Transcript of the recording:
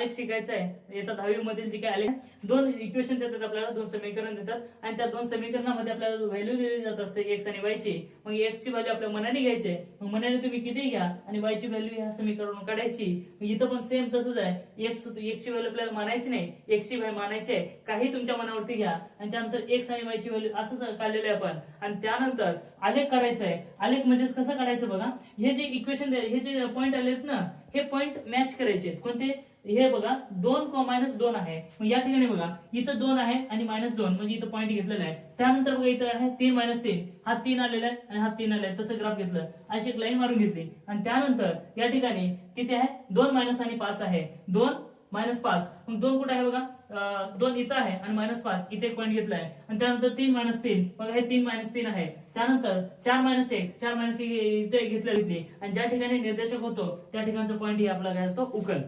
आलेख शिकायचा आहे येतात दहावी मधील जे काही आलेख दोन इक्वेशन देतात आपल्याला दोन समीकरण देतात. आणि त्या दोन समीकरणामध्ये आपल्याला व्हॅल्यू दिली जात असते एक्स आणि वायची मग एक्स ची व्हॅल्यू आपल्या मनाने घ्यायची आहे. मग मनाने तुम्ही किती घ्या? आणि वायची व्हॅल्यू ह्या समीकरण काढायची. इथं पण सेम तसंच आहे. एक्स एक्स ची व्हॅल्यू आपल्याला मानायची नाही. एक्स ची व्हॅल्यू मानायची आहे. काही तुमच्या मनावरती घ्या. आणि त्यानंतर एक्स आणि वायची व्हॅल्यू असं काढलेलं आहे आपण. आणि त्यानंतर आलेख काढायचा आहे. आलेख म्हणजे कसं काढायचं बघा? हे जे इक्वेशन हे जे पॉईंट आलेत ना हे पॉईंट मॅच करायचे कोणते? हे बघा दोन मायनस दोन आहे. मग या ठिकाणी बघा इथं दोन आहे आणि मायनस दोन म्हणजे इथं पॉईंट घेतलेला आहे. त्यानंतर बघा इथं आहे तीन मायनस तीन. हा तीन आलेला आहे आणि हा तीन आलेला आहे. तसं ग्राफ घेतलं. अशी एक लाईन मारून घेतली. आणि त्यानंतर या ठिकाणी किती आहे? दोन मायनस आणि पाच आहे. दोन मायनस पाच. मग दोन कुठे आहे बघा? दोन इथं आहे आणि मायनस पाच. इथे एक पॉईंट घेतलाय आणि त्यानंतर तीन मायनस तीन. बघा हे तीन मायनस तीन आहे. त्यानंतर चार मायनस एक. चार मायनस इथे घेतलं घेतली आणि ज्या ठिकाणी निर्देशक होतो त्या ठिकाणचा पॉईंट ही आपला काय असतो? उकल.